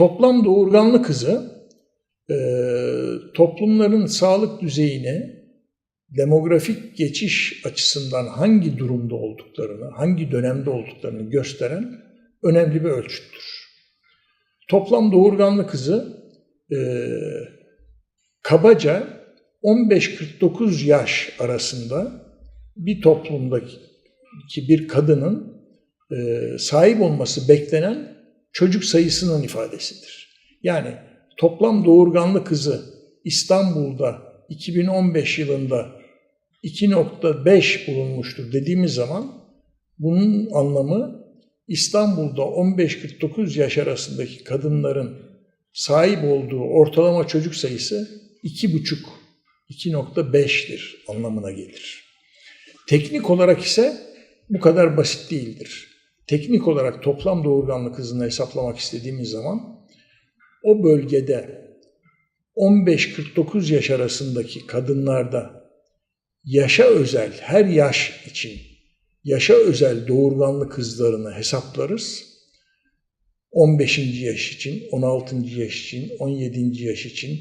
Toplam doğurganlık hızı e, toplumların sağlık düzeyini demografik geçiş açısından hangi durumda olduklarını, hangi dönemde olduklarını gösteren önemli bir ölçüttür. Toplam doğurganlık hızı e, kabaca 15-49 yaş arasında bir toplumdaki bir kadının e, sahip olması beklenen çocuk sayısının ifadesidir. Yani toplam doğurganlık hızı İstanbul'da 2015 yılında 2.5 bulunmuştur dediğimiz zaman bunun anlamı İstanbul'da 15-49 yaş arasındaki kadınların sahip olduğu ortalama çocuk sayısı 2,5 2.5'tir anlamına gelir. Teknik olarak ise bu kadar basit değildir. Teknik olarak toplam doğurganlık hızını hesaplamak istediğimiz zaman o bölgede 15-49 yaş arasındaki kadınlarda yaşa özel, her yaş için yaşa özel doğurganlık hızlarını hesaplarız. 15. yaş için, 16. yaş için, 17. yaş için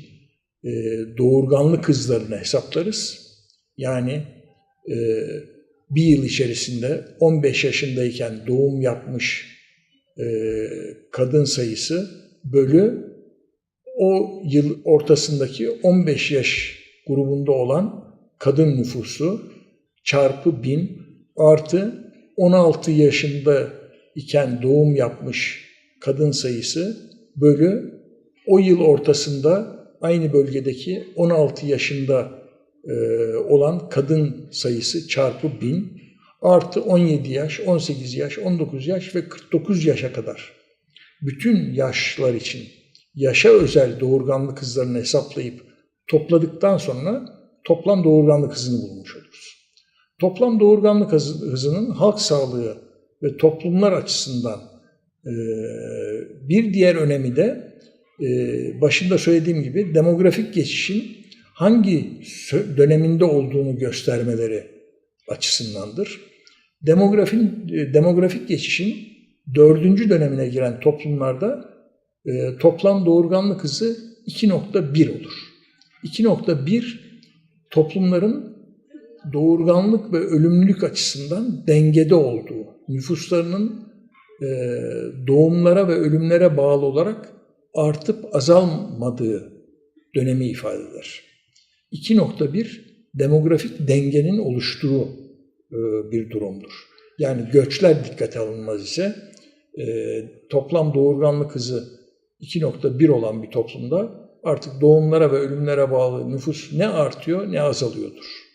e, doğurganlık hızlarını hesaplarız. Yani e, bir yıl içerisinde 15 yaşındayken doğum yapmış e, kadın sayısı bölü o yıl ortasındaki 15 yaş grubunda olan kadın nüfusu çarpı 1000 artı 16 yaşında iken doğum yapmış kadın sayısı bölü o yıl ortasında aynı bölgedeki 16 yaşında olan kadın sayısı çarpı 1000 artı 17 yaş, 18 yaş, 19 yaş ve 49 yaşa kadar bütün yaşlar için yaşa özel doğurganlık hızlarını hesaplayıp topladıktan sonra toplam doğurganlık hızını bulmuş oluruz. Toplam doğurganlık hızının halk sağlığı ve toplumlar açısından e, bir diğer önemi de e, başında söylediğim gibi demografik geçişin hangi döneminde olduğunu göstermeleri açısındandır. Demografin, e, demografik geçişin dördüncü dönemine giren toplumlarda e, toplam doğurganlık hızı 2.1 olur. 2.1 toplumların doğurganlık ve ölümlülük açısından dengede olduğu, nüfuslarının e, doğumlara ve ölümlere bağlı olarak artıp azalmadığı dönemi ifade eder. 2.1 demografik dengenin oluştuğu e, bir durumdur. Yani göçler dikkate alınmaz ise e, toplam doğurganlık hızı 2.1 olan bir toplumda artık doğumlara ve ölümlere bağlı nüfus ne artıyor ne azalıyordur.